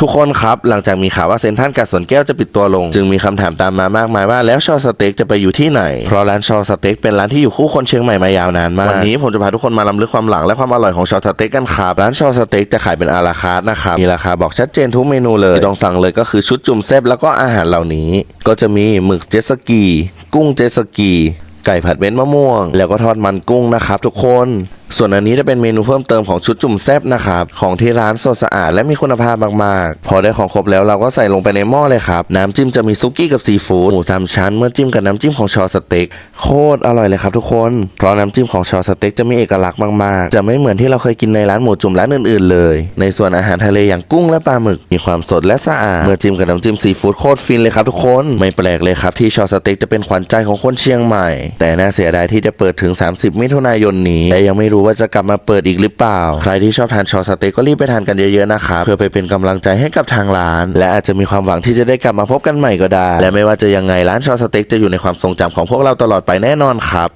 ทุกคนครับ หลังจากมีข่าวว่าเซนทรันกัดสวนแก้วจะปิดตัวลง จึงมีคำถามตามมามากมายว่าแล้วชอสเต็กจะไปอยู่ที่ไหน เพราะร้านชอสเต็กเป็นร้านที่อยู่คู่คนเชียงใหม่มายาวนานมาก วันนี้ผมจะพาทุกคนมาล้ำลึกความหลังและความอร่อยของชอสเต็กกันครับ ร้านชอสเต็กจะขายเป็นอาราคาร์ทนะครับ มีราคาบอกชัดเจนทุกเมนูเลยที่ต้องสั่งเลยก็คือชุดจุ่มแซ่บแล้วก็อาหารเหล่านี้ ก็จะมีหมึกเจตสกี กุ้งเจตสกี ไก่ผัดเม็ดมะม่วง แล้วก็ทอดมันกุ้งนะครับทุกคน ส่วนอันนี้จะเป็นเมนูเพิ่มเติมของชุดจุ่มแซบนะครับของที่ร้านสดสะอาดและมีคุณภาพมากๆ พอได้ของครบแล้วเราก็ใส่ลงไปในหม้อเลยครับ น้ำจิ้มจะมีซุกี้กับซีฟู้ดหมูสามชั้นเมื่อจิ้มกับน้ำจิ้มของชอสเต็กโคตรอร่อยเลยครับทุกคน เพราะน้ำจิ้มของชอสเต็กจะมีเอกลักษณ์มากๆ จะไม่เหมือนที่เราเคยกินในร้านหมูจุ่มร้านอื่นๆเลย ในส่วนอาหารทะเลอย่างกุ้งและปลาหมึกมีความสดและสะอาดเมื่อจิ้มกับน้ำจิ้มซีฟู้ดโคตรฟินเลยครับทุกคนไม่แปลกเลยครับที่ชอสเต็กจะเป็นขวัญใจของคนเชียงใหม่ แต่น่าเสียดายที่จะเปิดถึง 30 มิถุนายนนี้และยังไม่รู้ว่าจะกลับมาเปิดอีกหรือเปล่า ใครที่ชอบทานชอสเต็กก็รีบไปทานกันเยอะๆนะครับเพื่อไปเป็นกำลังใจให้กับทางร้าน และอาจจะมีความหวังที่จะได้กลับมาพบกันใหม่ก็ได้ และไม่ว่าจะยังไงร้านชอสเต็กจะอยู่ในความทรงจำของพวกเราตลอดไปแน่นอนครับ